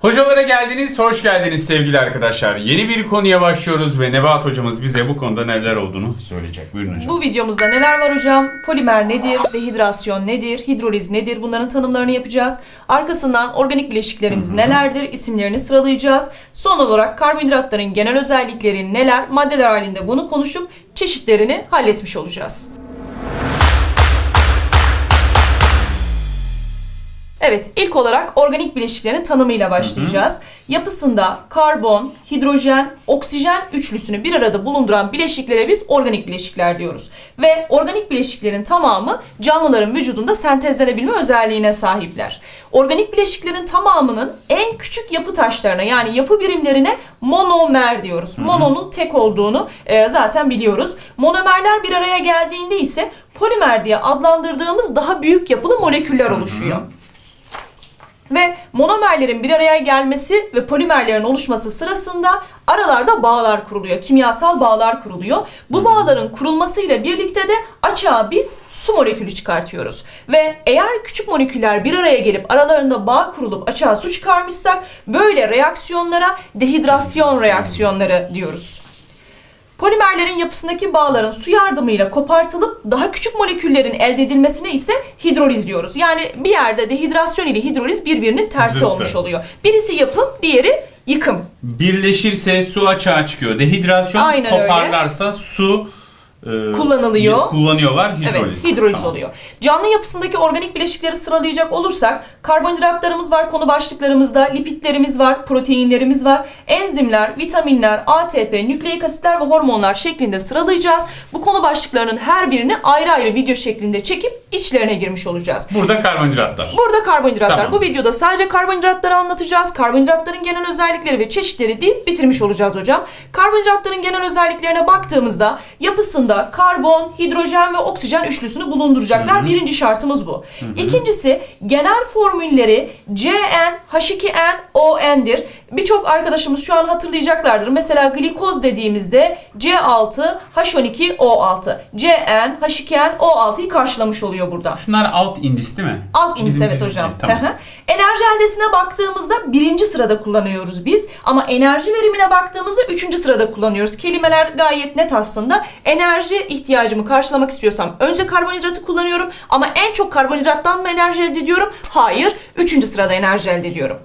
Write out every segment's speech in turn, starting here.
Hocalara geldiniz, hoş geldiniz sevgili arkadaşlar. Yeni bir konuya başlıyoruz ve Nebahat hocamız bize bu konuda neler olduğunu söyleyecek. Buyurun hocam. Bu videomuzda neler var hocam? Polimer nedir? Dehidrasyon nedir? Hidroliz nedir? Bunların tanımlarını yapacağız. Arkasından organik bileşiklerimiz nelerdir? İsimlerini sıralayacağız. Son olarak karbonhidratların genel özellikleri neler? Maddeler halinde bunu konuşup çeşitlerini halletmiş olacağız. Evet, ilk olarak organik bileşiklerin tanımıyla başlayacağız. Yapısında karbon, hidrojen, oksijen üçlüsünü bir arada bulunduran bileşiklere biz organik bileşikler diyoruz. Ve organik bileşiklerin tamamı canlıların vücudunda sentezlenebilme özelliğine sahipler. Organik bileşiklerin tamamının en küçük yapı taşlarına yani yapı birimlerine monomer diyoruz. Mononun tek olduğunu e, zaten biliyoruz. Monomerler bir araya geldiğinde ise polimer diye adlandırdığımız daha büyük yapılı moleküller oluşuyor. Ve monomerlerin bir araya gelmesi ve polimerlerin oluşması sırasında aralarda bağlar kuruluyor. Kimyasal bağlar kuruluyor. Bu bağların kurulmasıyla birlikte de açığa biz su molekülü çıkartıyoruz. Ve eğer küçük moleküller bir araya gelip aralarında bağ kurulup açığa su çıkarmışsak böyle reaksiyonlara dehidrasyon reaksiyonları diyoruz. Polimerlerin yapısındaki bağların su yardımıyla kopartılıp daha küçük moleküllerin elde edilmesine ise hidroliz diyoruz. Yani bir yerde dehidrasyon ile hidroliz birbirinin tersi Zıttı. olmuş oluyor. Birisi yapım, diğeri yıkım. Birleşirse su açığa çıkıyor. Dehidrasyon Aynen öyle. toparlarsa su e, Kullanılıyor. Kullanıyorlar hidroliz. Evet, hidroliz Tamam. oluyor. Canlı yapısındaki organik bileşikleri sıralayacak olursak karbonhidratlarımız var konu başlıklarımızda, lipidlerimiz var, proteinlerimiz var, enzimler, vitaminler, ATP, nükleik asitler ve hormonlar şeklinde sıralayacağız. Bu konu başlıklarının her birini ayrı ayrı video şeklinde çekip içlerine girmiş olacağız. Burada karbonhidratlar. Burada karbonhidratlar. Tamam. Bu videoda sadece karbonhidratları anlatacağız. Karbonhidratların genel özellikleri ve çeşitleri deyip bitirmiş olacağız hocam. Karbonhidratların genel özelliklerine baktığımızda yapısında karbon, hidrojen ve oksijen üçlüsünü bulunduracaklar. Birinci şartımız bu. İkincisi genel formülleri CN, H2N, ON'dir. Birçok arkadaşımız şu an hatırlayacaklardır. Mesela glikoz dediğimizde C6, H12, O6. CN, H2N, O6'yı karşılamış oluyor burada. Şunlar alt indis değil mi? Alt iniş Bizim evet dizisi. hocam. Tamam. Hı hı. enerji eldesine baktığımızda birinci sırada kullanıyoruz biz. Ama enerji verimine baktığımızda üçüncü sırada kullanıyoruz. Kelimeler gayet net aslında. Enerji ihtiyacımı karşılamak istiyorsam önce karbonhidratı kullanıyorum. Ama en çok karbonhidrattan mı enerji elde ediyorum? Hayır. Üçüncü sırada enerji elde ediyorum.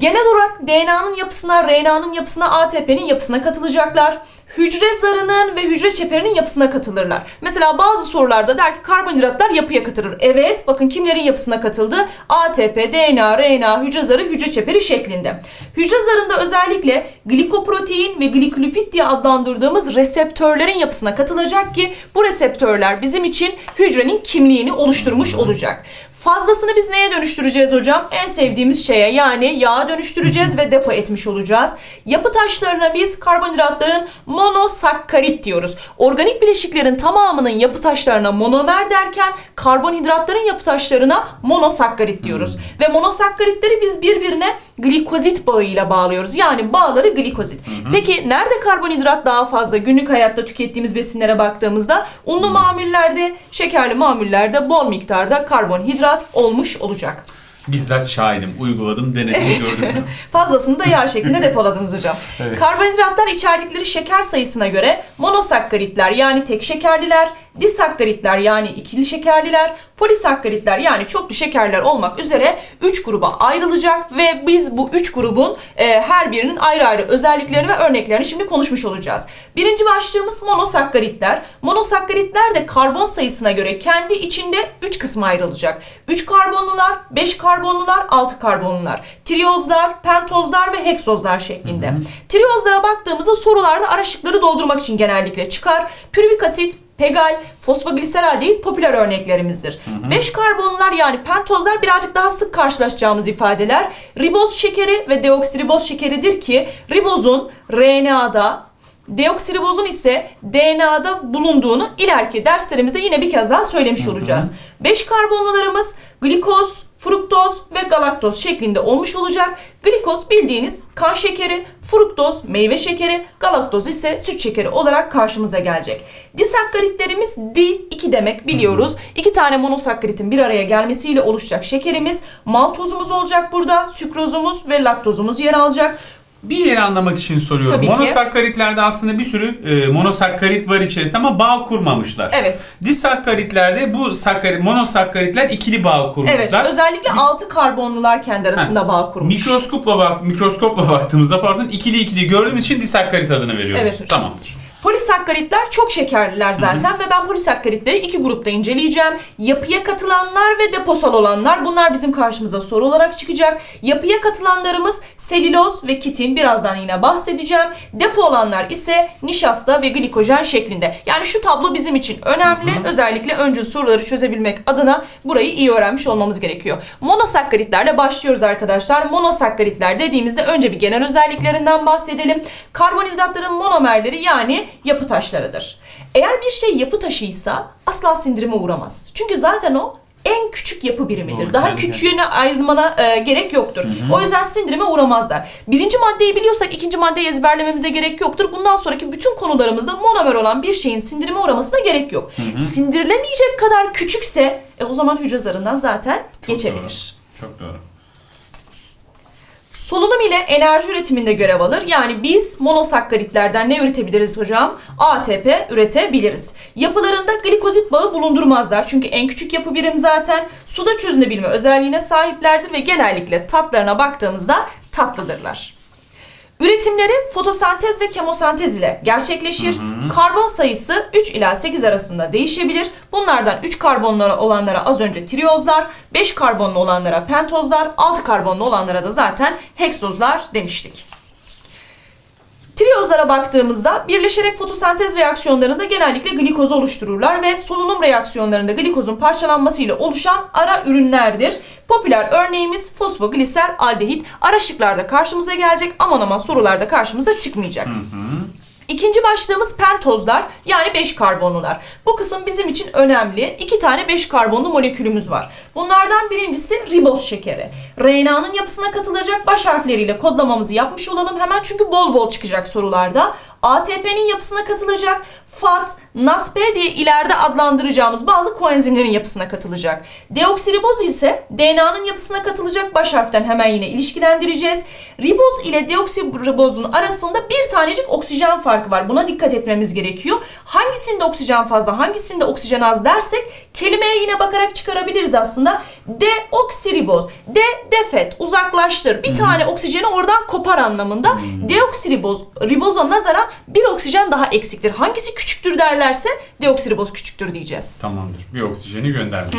Genel olarak DNA'nın yapısına, RNA'nın yapısına, ATP'nin yapısına katılacaklar. Hücre zarının ve hücre çeperinin yapısına katılırlar. Mesela bazı sorularda der ki karbonhidratlar yapıya katılır. Evet, bakın kimlerin yapısına katıldı? ATP, DNA, RNA, hücre zarı, hücre çeperi şeklinde. Hücre zarında özellikle glikoprotein ve glikolipid diye adlandırdığımız reseptörlerin yapısına katılacak ki bu reseptörler bizim için hücrenin kimliğini oluşturmuş olacak. Fazlasını biz neye dönüştüreceğiz hocam? En sevdiğimiz şeye yani yağa dönüştüreceğiz ve depo etmiş olacağız. Yapı taşlarına biz karbonhidratların monosakkarit diyoruz. Organik bileşiklerin tamamının yapı taşlarına monomer derken karbonhidratların yapı taşlarına monosakkarit diyoruz. Ve monosakkaritleri biz birbirine glikozit bağıyla bağlıyoruz. Yani bağları glikozit. Peki nerede karbonhidrat daha fazla günlük hayatta tükettiğimiz besinlere baktığımızda unlu mamullerde, şekerli mamullerde bol miktarda karbonhidrat olmuş olacak. Bizzat şahidim. Uyguladım, denedim, gördüm. Fazlasını da yağ şeklinde depoladınız hocam. Evet. Karbonhidratlar içerdikleri şeker sayısına göre monosakkaritler yani tek şekerliler, disakkaritler yani ikili şekerliler, polisakkaritler yani çoklu şekerler olmak üzere 3 gruba ayrılacak ve biz bu 3 grubun e, her birinin ayrı ayrı özelliklerini ve örneklerini şimdi konuşmuş olacağız. Birinci başlığımız monosakkaritler. Monosakkaritler de karbon sayısına göre kendi içinde 3 kısma ayrılacak. 3 karbonlular, 5 karbonlular, 6 karbonlular. Triyozlar, pentozlar ve heksozlar şeklinde. Triyozlara baktığımızda sorularda ara şıkları doldurmak için genellikle çıkar. Pürvik asit, pegal, fosfogliseral değil popüler örneklerimizdir. 5 karbonlular yani pentozlar birazcık daha sık karşılaşacağımız ifadeler. Riboz şekeri ve deoksiriboz şekeridir ki ribozun RNA'da Deoksiribozun ise DNA'da bulunduğunu ileriki derslerimizde yine bir kez daha söylemiş olacağız. 5 karbonlularımız glikoz, fruktoz ve galaktoz şeklinde olmuş olacak. Glikoz bildiğiniz kan şekeri, fruktoz meyve şekeri, galaktoz ise süt şekeri olarak karşımıza gelecek. Disakkaritlerimiz di 2 demek biliyoruz. İki tane monosakkaritin bir araya gelmesiyle oluşacak şekerimiz. Maltozumuz olacak burada, sükrozumuz ve laktozumuz yer alacak. Bir yeri anlamak için soruyorum. Tabii ki. Monosakkaritlerde aslında bir sürü e, monosakkarit var içerisinde ama bağ kurmamışlar. Evet. Disakkaritlerde bu sakkarit, monosakkaritler ikili bağ kurmuşlar. Evet, özellikle altı karbonlular kendi arasında bağ kurmuş. Mikroskopla bak mikroskopla baktığımızda pardon ikili ikili gördüğümüz için disakkarit adını veriyoruz. Evet hocam. Tamamdır. Polisakkaritler çok şekerliler zaten ve ben polisakkaritleri iki grupta inceleyeceğim. Yapıya katılanlar ve deposal olanlar. Bunlar bizim karşımıza soru olarak çıkacak. Yapıya katılanlarımız selüloz ve kitin. Birazdan yine bahsedeceğim. Depo olanlar ise nişasta ve glikojen şeklinde. Yani şu tablo bizim için önemli. Özellikle öncül soruları çözebilmek adına burayı iyi öğrenmiş olmamız gerekiyor. Monosakkaritlerle başlıyoruz arkadaşlar. Monosakkaritler dediğimizde önce bir genel özelliklerinden bahsedelim. Karbonhidratların monomerleri yani yapı taşlarıdır. Eğer bir şey yapı taşıysa asla sindirime uğramaz. Çünkü zaten o en küçük yapı birimidir. Doğru, Daha tabii küçüğüne ayrılmana e, gerek yoktur. O yüzden sindirime uğramazlar. Birinci maddeyi biliyorsak ikinci maddeyi ezberlememize gerek yoktur. Bundan sonraki bütün konularımızda monomer olan bir şeyin sindirime uğramasına gerek yok. Sindirilemeyecek kadar küçükse e, o zaman hücre zarından zaten Çok geçebilir. Doğru. Çok doğru. Solunum ile enerji üretiminde görev alır. Yani biz monosakkaritlerden ne üretebiliriz hocam? ATP üretebiliriz. Yapılarında glikozit bağı bulundurmazlar. Çünkü en küçük yapı birim zaten suda çözünebilme özelliğine sahiplerdir ve genellikle tatlarına baktığımızda tatlıdırlar. Üretimleri fotosentez ve kemosentez ile gerçekleşir. Karbon sayısı 3 ila 8 arasında değişebilir. Bunlardan 3 karbonlu olanlara az önce triyozlar, 5 karbonlu olanlara pentozlar, 6 karbonlu olanlara da zaten heksozlar demiştik. Triyozlara baktığımızda birleşerek fotosentez reaksiyonlarında genellikle glikoz oluştururlar ve solunum reaksiyonlarında glikozun parçalanmasıyla oluşan ara ürünlerdir. Popüler örneğimiz fosfogliser aldehit. Ara şıklarda karşımıza gelecek aman aman sorularda karşımıza çıkmayacak. İkinci başlığımız pentozlar yani 5 karbonlular. Bu kısım bizim için önemli. İki tane 5 karbonlu molekülümüz var. Bunlardan birincisi riboz şekeri. RNA'nın yapısına katılacak baş harfleriyle kodlamamızı yapmış olalım hemen çünkü bol bol çıkacak sorularda. ATP'nin yapısına katılacak FAT, NADP diye ileride adlandıracağımız bazı koenzimlerin yapısına katılacak. Deoksiriboz ise DNA'nın yapısına katılacak baş harften hemen yine ilişkilendireceğiz. Riboz ile deoksiribozun arasında bir tanecik oksijen farkı var. Buna dikkat etmemiz gerekiyor. Hangisinde oksijen fazla, hangisinde oksijen az dersek kelimeye yine bakarak çıkarabiliriz aslında. Deoksiriboz, de defet, uzaklaştır. Bir tane oksijeni oradan kopar anlamında. Deoksiriboz, riboza nazaran bir oksijen daha eksiktir. Hangisi küçüktür derlerse deoksiriboz küçüktür diyeceğiz. Tamamdır. Bir oksijeni göndermiş.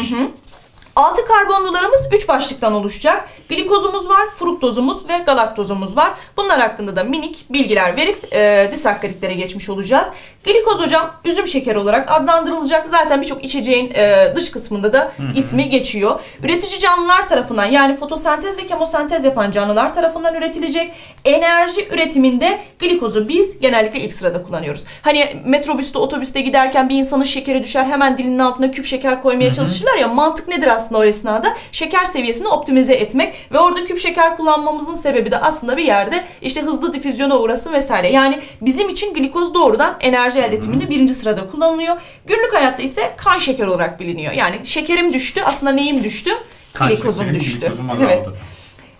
Altı karbonlularımız 3 başlıktan oluşacak. Glikozumuz var, fruktozumuz ve galaktozumuz var. Bunlar hakkında da minik bilgiler verip e, disakkaritlere geçmiş olacağız. Glikoz hocam üzüm şekeri olarak adlandırılacak. Zaten birçok içeceğin e, dış kısmında da ismi geçiyor. Üretici canlılar tarafından yani fotosentez ve kemosentez yapan canlılar tarafından üretilecek. Enerji üretiminde glikozu biz genellikle ilk sırada kullanıyoruz. Hani metrobüste, otobüste giderken bir insanın şekeri düşer hemen dilinin altına küp şeker koymaya çalışırlar ya mantık nedir aslında o esnada? Şeker seviyesini optimize etmek ve orada küp şeker kullanmamızın sebebi de aslında bir yerde işte hızlı difüzyona uğrasın vesaire. Yani bizim için glikoz doğrudan enerji elde etiminde birinci sırada kullanılıyor. Günlük hayatta ise kan şekeri olarak biliniyor. Yani şekerim düştü aslında neyim düştü? Kan Glikozum şekerim, düştü. glikozum azaldı. Evet.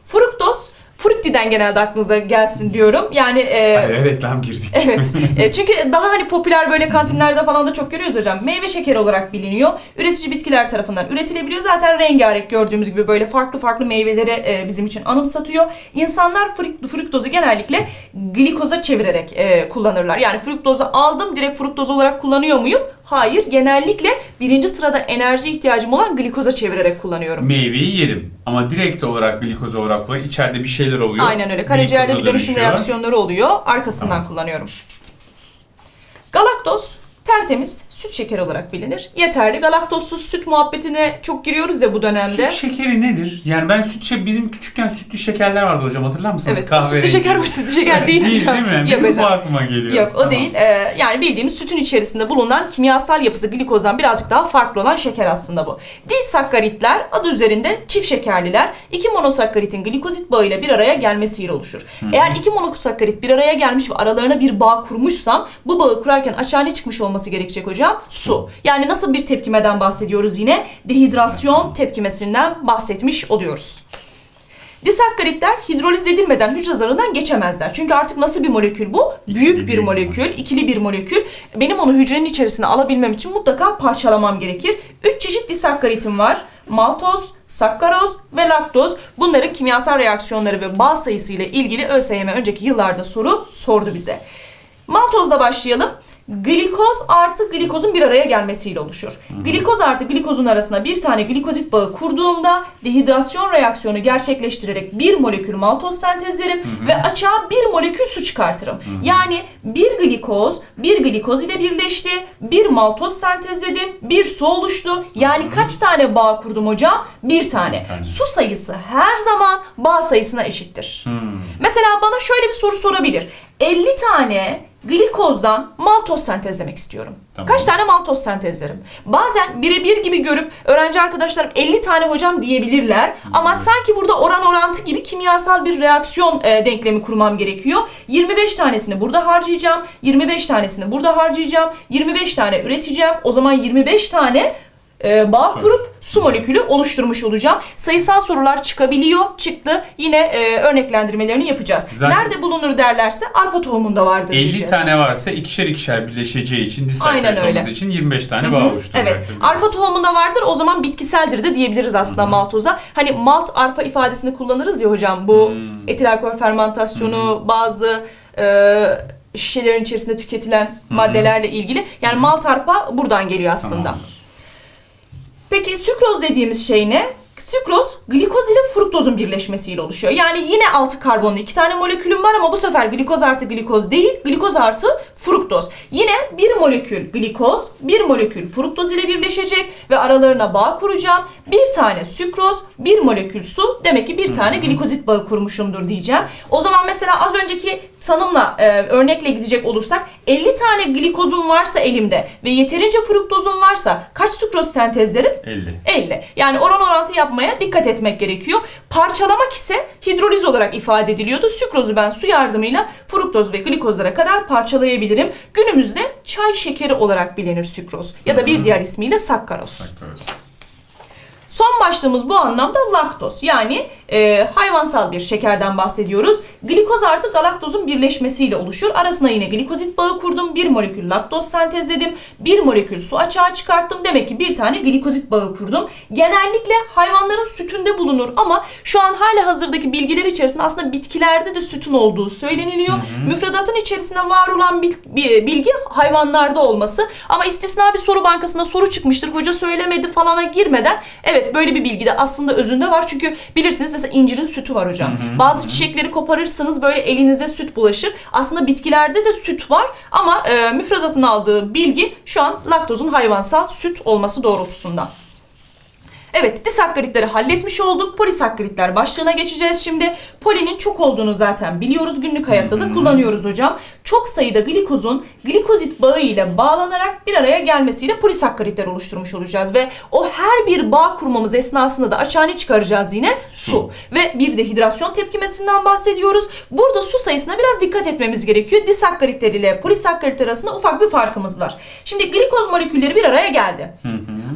Fruktoz Frutti'den genelde aklınıza gelsin diyorum. Yani e, Araya reklam girdik. Evet. E, çünkü daha hani popüler böyle kantinlerde falan da çok görüyoruz hocam. Meyve şekeri olarak biliniyor. Üretici bitkiler tarafından üretilebiliyor. Zaten rengarenk gördüğümüz gibi böyle farklı farklı meyveleri e, bizim için anımsatıyor. İnsanlar frik- fruktozu genellikle glikoza çevirerek e, kullanırlar. Yani fruktozu aldım direkt fruktoz olarak kullanıyor muyum? Hayır. Genellikle birinci sırada enerji ihtiyacım olan glikoza çevirerek kullanıyorum. Meyveyi yedim ama direkt olarak glikoz olarak kullan. İçeride bir şeyler oluyor. Aynen öyle. Karaciğerde Glikoza bir dönüşüm dönüşüyor. reaksiyonları oluyor. Arkasından kullanıyorum. Galaktoz tertemiz süt şekeri olarak bilinir. Yeterli. Galaktozsuz süt muhabbetine çok giriyoruz ya bu dönemde. Süt şekeri nedir? Yani ben süt şekeri, bizim küçükken sütlü şekerler vardı hocam hatırlar mısınız? Evet, o sütlü şeker bu sütlü şeker değil, değil hocam. değil mi? Yok Benim bu aklıma geliyor. Yok o Tamam. değil. Ee, yani bildiğimiz sütün içerisinde bulunan kimyasal yapısı glikozdan birazcık daha farklı olan şeker aslında bu. Disakkaritler adı üzerinde çift şekerliler iki monosakkaritin glikozit bağıyla bir araya gelmesiyle oluşur. Eğer iki monosakkarit bir araya gelmiş ve aralarına bir bağ kurmuşsam bu bağı kurarken açığa ne çıkmış olması gerekecek hocam? Su. Yani nasıl bir tepkimeden bahsediyoruz yine? Dehidrasyon tepkimesinden bahsetmiş oluyoruz. Disakkaritler hidroliz edilmeden hücre zarından geçemezler. Çünkü artık nasıl bir molekül bu? Büyük bir bir molekül, ikili bir molekül. Benim onu hücrenin içerisine alabilmem için mutlaka parçalamam gerekir. Üç çeşit disakkaritim var. Maltoz, sakkaroz ve laktoz. Bunların kimyasal reaksiyonları ve bağ sayısı ile ilgili ÖSYM önceki yıllarda soru sordu bize. Maltozla başlayalım. Glikoz artı glikozun bir araya gelmesiyle oluşur. Glikoz artı glikozun arasına bir tane glikozit bağı kurduğumda dehidrasyon reaksiyonu gerçekleştirerek bir molekül maltoz sentezlerim ve açığa bir molekül su çıkartırım. Yani bir glikoz bir glikoz ile birleşti, bir maltoz sentezledim, bir su oluştu. Yani kaç tane bağ kurdum hocam? Bir tane. tane. Su sayısı her zaman bağ sayısına eşittir. Hmm. Mesela bana şöyle bir soru sorabilir. 50 tane glikozdan maltoz sentezlemek istiyorum. Tamam. Kaç tane maltoz sentezlerim? Bazen birebir gibi görüp öğrenci arkadaşlarım 50 tane hocam diyebilirler. Ama sanki burada oran orantı gibi kimyasal bir reaksiyon e, denklemi kurmam gerekiyor. 25 tanesini burada harcayacağım. 25 tanesini burada harcayacağım. 25 tane üreteceğim. O zaman 25 tane e, bağ kurup su molekülü oluşturmuş olacağım. Sayısal sorular çıkabiliyor. Çıktı. Yine e, örneklendirmelerini yapacağız. Zaten- Nerede bulunur derlerse arpa tohumunda vardır 50 diyeceğiz. tane varsa ikişer ikişer birleşeceği için Aynen öyle. olması için 25 tane bağ oluşturacaktır. Evet. Arpa tohumunda vardır. O zaman bitkiseldir de diyebiliriz aslında maltoza. Hani malt arpa ifadesini kullanırız ya hocam. Bu etil alkol fermentasyonu, bazı e, şişelerin içerisinde tüketilen maddelerle ilgili. Yani malt arpa buradan geliyor aslında. Tamamdır. Peki sükroz dediğimiz şey ne? Sükroz glikoz ile fruktozun birleşmesiyle oluşuyor. Yani yine altı karbonlu iki tane molekülüm var ama bu sefer glikoz artı glikoz değil, glikoz artı fruktoz. Yine bir molekül glikoz, bir molekül fruktoz ile birleşecek ve aralarına bağ kuracağım. Bir tane sükroz, bir molekül su. Demek ki bir tane glikozit bağı kurmuşumdur diyeceğim. O zaman mesela az önceki tanımla, e, örnekle gidecek olursak 50 tane glikozum varsa elimde ve yeterince fruktozum varsa kaç sükroz sentezlerim? 50. 50. Yani oran orantı yapmaya dikkat etmek gerekiyor. Parçalamak ise hidroliz olarak ifade ediliyordu. Sükrozu ben su yardımıyla fruktoz ve glikozlara kadar parçalayabilirim. Günümüzde çay şekeri olarak bilinir sükroz ya da bir diğer ismiyle sakkaroz. Saklarız. Son başlığımız bu anlamda laktoz. Yani e, hayvansal bir şekerden bahsediyoruz. Glikoz artı galaktozun birleşmesiyle oluşur. Arasına yine glikozit bağı kurdum. Bir molekül laktoz sentezledim. Bir molekül su açığa çıkarttım. Demek ki bir tane glikozit bağı kurdum. Genellikle hayvanların sütünde bulunur ama şu an hala hazırdaki bilgiler içerisinde aslında bitkilerde de sütün olduğu söyleniliyor. Müfredatın içerisinde var olan bilgi hayvanlarda olması ama istisna bir soru bankasında soru çıkmıştır. Hoca söylemedi falana girmeden evet böyle bir bilgi de aslında özünde var. Çünkü bilirsiniz mesela incirin sütü var hocam. Bazı çiçekleri koparırsınız böyle elinize süt bulaşır. Aslında bitkilerde de süt var ama e, müfredatın aldığı bilgi şu an laktozun hayvansal süt olması doğrultusunda. Evet disakkaritleri halletmiş olduk. Polisakkaritler başlığına geçeceğiz şimdi. Polinin çok olduğunu zaten biliyoruz. Günlük hayatta da kullanıyoruz hocam. Çok sayıda glikozun glikozit bağı ile bağlanarak bir araya gelmesiyle polisakkaritler oluşturmuş olacağız. Ve o her bir bağ kurmamız esnasında da açığa ne çıkaracağız yine? Su. Ve bir dehidrasyon tepkimesinden bahsediyoruz. Burada su sayısına biraz dikkat etmemiz gerekiyor. Disakkaritler ile polisakkaritler arasında ufak bir farkımız var. Şimdi glikoz molekülleri bir araya geldi.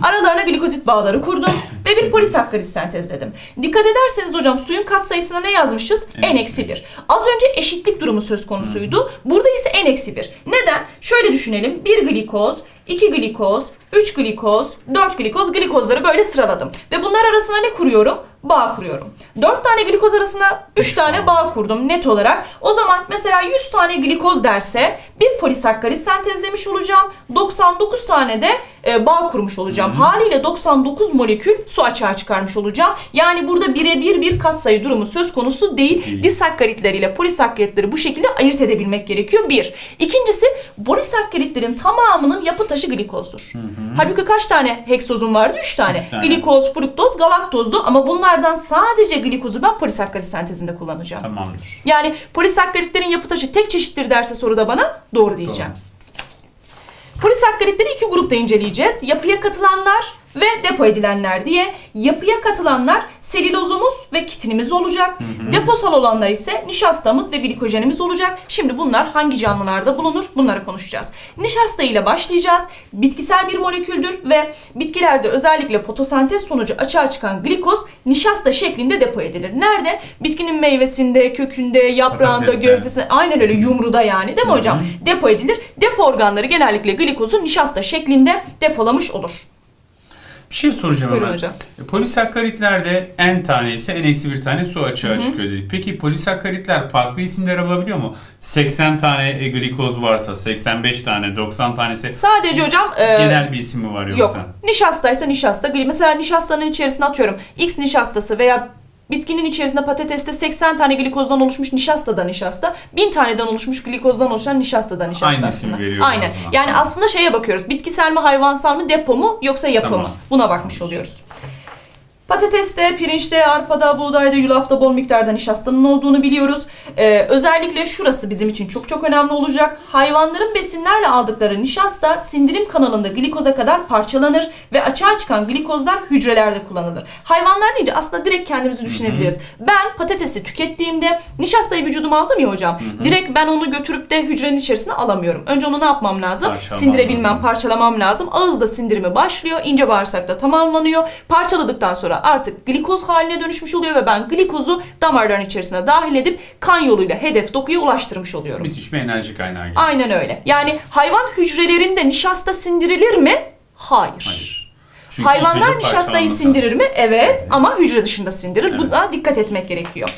Aralarına glikozit bağları kurdum ve bir polisakkarit sentezledim. Dikkat ederseniz hocam suyun katsayısına ne yazmışız? En N-1. Az önce eşitlik durumu söz konusuydu. Burada ise N-1. Neden? Şöyle düşünelim. 1 glikoz, 2 glikoz, 3 glikoz, 4 glikoz, glikozları böyle sıraladım. Ve bunlar arasına ne kuruyorum? Bağ kuruyorum. 4 tane glikoz arasında 3 tane bağ kurdum net olarak. O zaman mesela 100 tane glikoz derse bir polisakkarit sentezlemiş olacağım. 99 tane de e, bağ kurmuş olacağım. Haliyle 99 molekül su açığa çıkarmış olacağım. Yani burada birebir bir katsayı durumu söz konusu değil. Değil. Disakkaritler ile polisakkaritleri bu şekilde ayırt edebilmek gerekiyor. Bir. İkincisi polisakkaritlerin tamamının yapı taşı glikozdur. Halbuki kaç tane heksozum vardı? 3 tane. Üç tane. Glikoz, fruktoz, galaktozdu ama bunlardan sadece glikozu ben polisakkarit sentezinde kullanacağım. Tamamdır. Yani polisakkaritlerin yapı taşı tek çeşittir derse soruda bana doğru diyeceğim. Polisakkaritleri iki grupta inceleyeceğiz. Yapıya katılanlar ve depo edilenler diye. Yapıya katılanlar selülozumuz ve kitinimiz olacak. Deposal olanlar ise nişastamız ve glikojenimiz olacak. Şimdi bunlar hangi canlılarda bulunur? Bunları konuşacağız. Nişasta ile başlayacağız. Bitkisel bir moleküldür ve bitkilerde özellikle fotosentez sonucu açığa çıkan glikoz nişasta şeklinde depo edilir. Nerede? Bitkinin meyvesinde, kökünde, yaprağında, Patateste. gövdesinde aynen öyle yumruda yani değil mi hocam? Depo edilir. Depo organları genellikle glikozu nişasta şeklinde depolamış olur. Bir şey soracağım Buyurun hemen. hocam. E, Polisakkaritlerde n tane ise n eksi bir tane su açığa çıkıyor dedik. Peki polisakkaritler farklı isimler alabiliyor mu? 80 tane e, glikoz varsa 85 tane 90 tanesi Sadece hocam e, genel bir isim mi var yok. yoksa? Nişastaysa nişasta. Mesela nişastanın içerisine atıyorum. X nişastası veya bitkinin içerisinde patateste 80 tane glikozdan oluşmuş nişasta da nişasta. 1000 taneden oluşmuş glikozdan oluşan nişasta da nişasta Aynı aslında. ismi veriyoruz Aynen. o zaman. Yani Tamam. aslında şeye bakıyoruz. Bitkisel mi, hayvansal mı, depo mu yoksa yapı Tamam. mı? Buna bakmış oluyoruz. Patateste, pirinçte, arpada, buğdayda, yulafta bol miktarda nişastanın olduğunu biliyoruz. Ee, özellikle şurası bizim için çok çok önemli olacak. Hayvanların besinlerle aldıkları nişasta sindirim kanalında glikoza kadar parçalanır ve açığa çıkan glikozlar hücrelerde kullanılır. Hayvanlar deyince aslında direkt kendimizi düşünebiliriz. Ben patatesi tükettiğimde nişastayı vücuduma aldım ya hocam. Direkt ben onu götürüp de hücrenin içerisine alamıyorum. Önce onu ne yapmam lazım? Parçalamam Sindirebilmem, lazım. parçalamam lazım. Ağızda sindirimi başlıyor. ince bağırsakta tamamlanıyor. Parçaladıktan sonra artık glikoz haline dönüşmüş oluyor ve ben glikozu damarların içerisine dahil edip kan yoluyla hedef dokuya ulaştırmış oluyorum. Müthiş bir enerji kaynağı gibi. Aynen öyle. Yani hayvan hücrelerinde nişasta sindirilir mi? Hayır. Hayır. Çünkü Hayvanlar nişastayı sindirir mi? Evet. Ama hücre dışında sindirir. Evet. Buna dikkat etmek gerekiyor.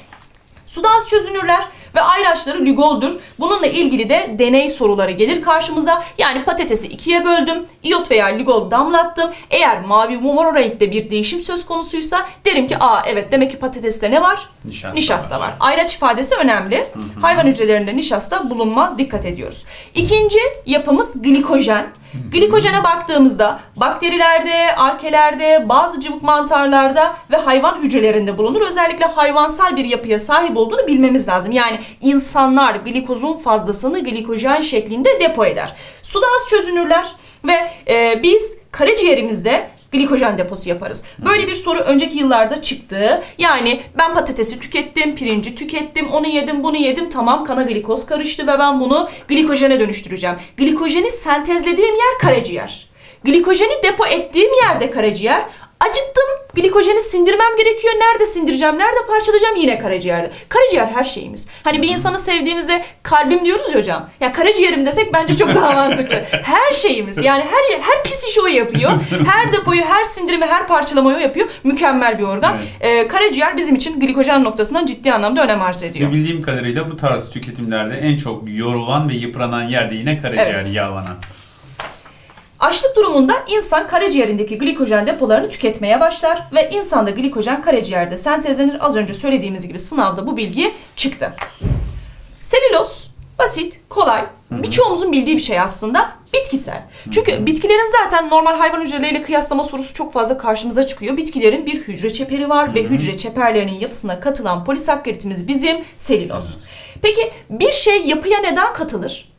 Suda az çözünürler ve ayraçları ligoldur. Bununla ilgili de deney soruları gelir karşımıza. Yani patatesi ikiye böldüm, iyot veya ligol damlattım. Eğer mavi mor renkte bir değişim söz konusuysa derim ki aa evet demek ki patateste ne var? Nişasta Nişasta var. var. Ayraç ifadesi önemli. Hayvan hücrelerinde nişasta bulunmaz. Dikkat ediyoruz. İkinci yapımız glikojen. Glikojene baktığımızda bakterilerde, arkelerde, bazı cıvık mantarlarda ve hayvan hücrelerinde bulunur. Özellikle hayvansal bir yapıya sahip olduğunu bilmemiz lazım. Yani insanlar glikozun fazlasını glikojen şeklinde depo eder. Suda az çözünürler ve e, biz karaciğerimizde glikojen deposu yaparız. Böyle bir soru önceki yıllarda çıktı. Yani ben patatesi tükettim, pirinci tükettim, onu yedim, bunu yedim. Tamam kana glikoz karıştı ve ben bunu glikojene dönüştüreceğim. Glikojeni sentezlediğim yer karaciğer. Glikojeni depo ettiğim yerde karaciğer. Acıktım. Glikojeni sindirmem gerekiyor. Nerede sindireceğim? Nerede parçalayacağım? Yine karaciğerde. Karaciğer her şeyimiz. Hani bir insanı sevdiğimizde kalbim diyoruz ya hocam. Ya karaciğerim desek bence çok daha mantıklı. Her şeyimiz. Yani her her pis işi o yapıyor. Her depoyu, her sindirimi, her parçalamayı o yapıyor. Mükemmel bir organ. Ee, karaciğer bizim için glikojen noktasından ciddi anlamda önem arz ediyor. Ve bildiğim kadarıyla bu tarz tüketimlerde en çok yorulan ve yıpranan yerde yine karaciğer Evet. yağlanan. Açlık durumunda insan karaciğerindeki glikojen depolarını tüketmeye başlar ve insanda glikojen karaciğerde sentezlenir. Az önce söylediğimiz gibi sınavda bu bilgi çıktı. Selüloz basit, kolay, birçoğumuzun bildiği bir şey aslında. Bitkisel. Çünkü bitkilerin zaten normal hayvan hücreleriyle kıyaslama sorusu çok fazla karşımıza çıkıyor. Bitkilerin bir hücre çeperi var ve hücre çeperlerinin yapısına katılan polisakkaritimiz bizim selüloz. Peki bir şey yapıya neden katılır?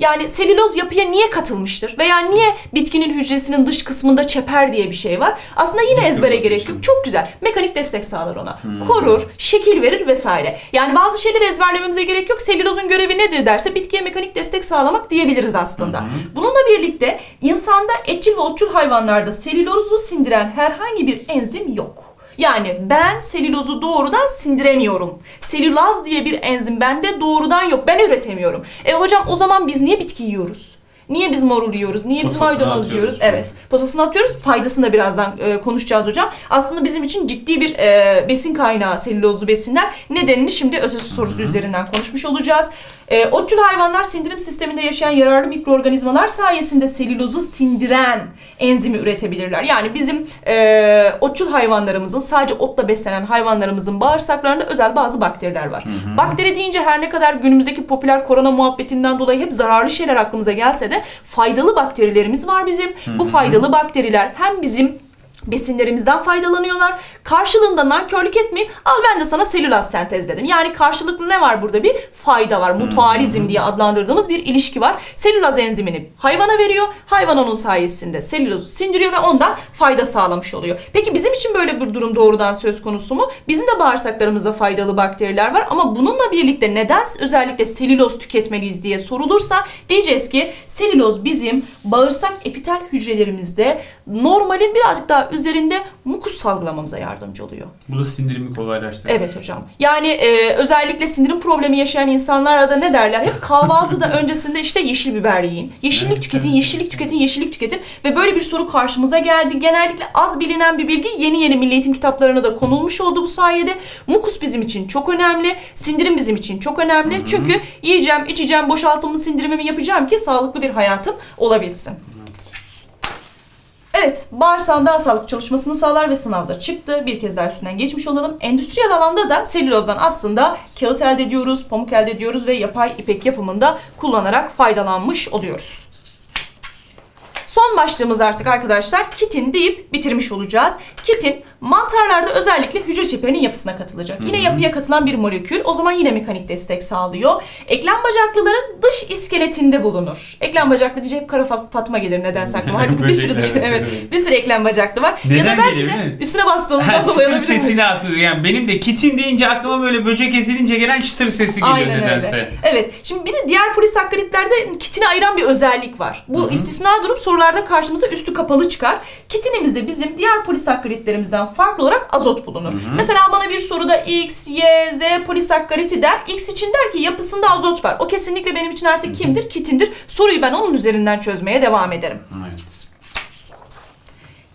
Yani selüloz yapıya niye katılmıştır? Veya niye bitkinin hücresinin dış kısmında çeper diye bir şey var? Aslında yine ezbere gerek yok. Çok güzel. Mekanik destek sağlar ona. Korur, şekil verir vesaire. Yani bazı şeyleri ezberlememize gerek yok. Selülozun görevi nedir derse bitkiye mekanik destek sağlamak diyebiliriz aslında. Bununla birlikte insanda etçil ve otçul hayvanlarda selülozu sindiren herhangi bir enzim yok. Yani ben selülozu doğrudan sindiremiyorum. Selülaz diye bir enzim bende doğrudan yok. Ben üretemiyorum. E hocam o zaman biz niye bitki yiyoruz? Niye biz marul yiyoruz? Niye biz maydanoz yiyoruz? çünkü. Evet. Posasını atıyoruz. Faydasını da birazdan e, konuşacağız hocam. Aslında bizim için ciddi bir e, besin kaynağı selülozlu besinler. Nedenini şimdi özesi sorusu üzerinden konuşmuş olacağız. E, otçul hayvanlar sindirim sisteminde yaşayan yararlı mikroorganizmalar sayesinde selülozu sindiren enzimi üretebilirler. Yani bizim e, otçul hayvanlarımızın sadece otla beslenen hayvanlarımızın bağırsaklarında özel bazı bakteriler var. Bakteri deyince her ne kadar günümüzdeki popüler korona muhabbetinden dolayı hep zararlı şeyler aklımıza gelse de faydalı bakterilerimiz var bizim. Bu faydalı bakteriler hem bizim besinlerimizden faydalanıyorlar. Karşılığında nankörlük etmeyip al ben de sana selülaz sentezledim. Yani karşılıklı ne var burada? Bir fayda var. Mutualizm diye adlandırdığımız bir ilişki var. Selülaz enzimini hayvana veriyor. Hayvan onun sayesinde selülozu sindiriyor ve ondan fayda sağlamış oluyor. Peki bizim için böyle bir durum doğrudan söz konusu mu? Bizim de bağırsaklarımızda faydalı bakteriler var ama bununla birlikte neden özellikle selüloz tüketmeliyiz diye sorulursa diyeceğiz ki selüloz bizim bağırsak epitel hücrelerimizde normalin birazcık daha üzerinde mukus salgılamamıza yardımcı oluyor. Bu da sindirimi kolaylaştırır. Evet hocam. Yani e, özellikle sindirim problemi yaşayan insanlara da ne derler? Hep kahvaltıda öncesinde işte yeşil biber yiyin. Yeşillik Evet, tüketin, evet. yeşillik tüketin, yeşillik tüketin. Ve böyle bir soru karşımıza geldi. Genellikle az bilinen bir bilgi yeni yeni milli eğitim kitaplarına da konulmuş oldu bu sayede. Mukus bizim için çok önemli. Sindirim bizim için çok önemli. Çünkü yiyeceğim, içeceğim, boşaltımlı sindirimimi yapacağım ki sağlıklı bir hayatım olabilsin. Evet. Bağırsağın daha sağlıklı çalışmasını sağlar ve sınavda çıktı. Bir kez daha üstünden geçmiş olalım. Endüstriyel alanda da selülozdan aslında kağıt elde ediyoruz, pamuk elde ediyoruz ve yapay ipek yapımında kullanarak faydalanmış oluyoruz. Son başlığımız artık arkadaşlar kitin deyip bitirmiş olacağız. Kitin mantarlarda özellikle hücre çeperinin yapısına katılacak. Yine yapıya katılan bir molekül o zaman yine mekanik destek sağlıyor. Eklem bacaklıların dış iskeletinde bulunur. Eklem bacaklı deyince hep kara Fa- Fatma gelir nedense aklıma. Halbuki bir sürü dış, evet, evet. bir sürü eklem bacaklı var. ya da Neden belki gelir, de üstüne Ha, bastığımızdan dolayı olabilir sesini akıyor. Yani benim de kitin deyince aklıma böyle böcek ezilince gelen çıtır sesi geliyor Aynen nedense. öyle. Evet. Şimdi bir de diğer polisakaritlerde kitini ayıran bir özellik var. Bu istisna durum sorularda karşımıza üstü kapalı çıkar. Kitinimizde bizim diğer polisakkaritlerimizden farklı olarak azot bulunur. Mesela bana bir soruda X, Y, Z polisakkariti der. X için der ki yapısında azot var. O kesinlikle benim için artık kimdir? Kitindir. Soruyu ben onun üzerinden çözmeye devam ederim. Evet.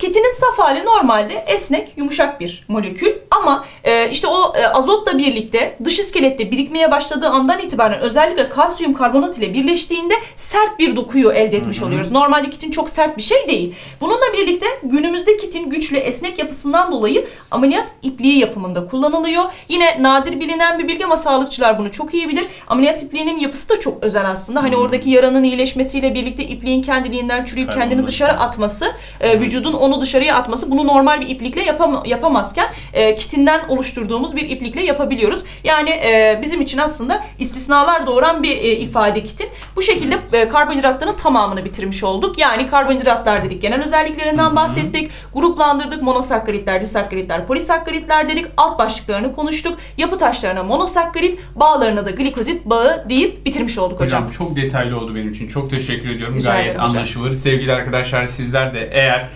Ketinin saf hali normalde esnek, yumuşak bir molekül ama e, işte o e, azotla birlikte dış iskelette birikmeye başladığı andan itibaren özellikle kalsiyum karbonat ile birleştiğinde sert bir dokuyu elde etmiş oluyoruz. Normalde kitin çok sert bir şey değil. Bununla birlikte günümüzde kitin güçlü esnek yapısından dolayı ameliyat ipliği yapımında kullanılıyor. Yine nadir bilinen bir bilgi ama sağlıkçılar bunu çok iyi bilir. Ameliyat ipliğinin yapısı da çok özel aslında. Hani oradaki yaranın iyileşmesiyle birlikte ipliğin kendiliğinden çürüyüp kendini dışarı atması, e, vücudun onu dışarıya atması bunu normal bir iplikle yapam- yapamazken e, kitinden oluşturduğumuz bir iplikle yapabiliyoruz. Yani e, bizim için aslında istisnalar doğuran bir e, ifade kitin. Bu şekilde e, karbonhidratların tamamını bitirmiş olduk. Yani karbonhidratlar dedik, genel özelliklerinden bahsettik, gruplandırdık, monosakkaritler, disakkaritler, polisakkaritler dedik, alt başlıklarını konuştuk. Yapı taşlarına monosakkarit, bağlarına da glikozit bağı deyip bitirmiş olduk hocam. Hocam çok detaylı oldu benim için. Çok teşekkür ediyorum. Rica Gayet ederim hocam. anlaşılır. Sevgili arkadaşlar sizler de eğer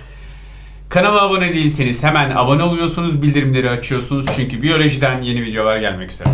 kanala abone değilseniz hemen abone oluyorsunuz, bildirimleri açıyorsunuz. Çünkü biyolojiden yeni videolar gelmek üzere.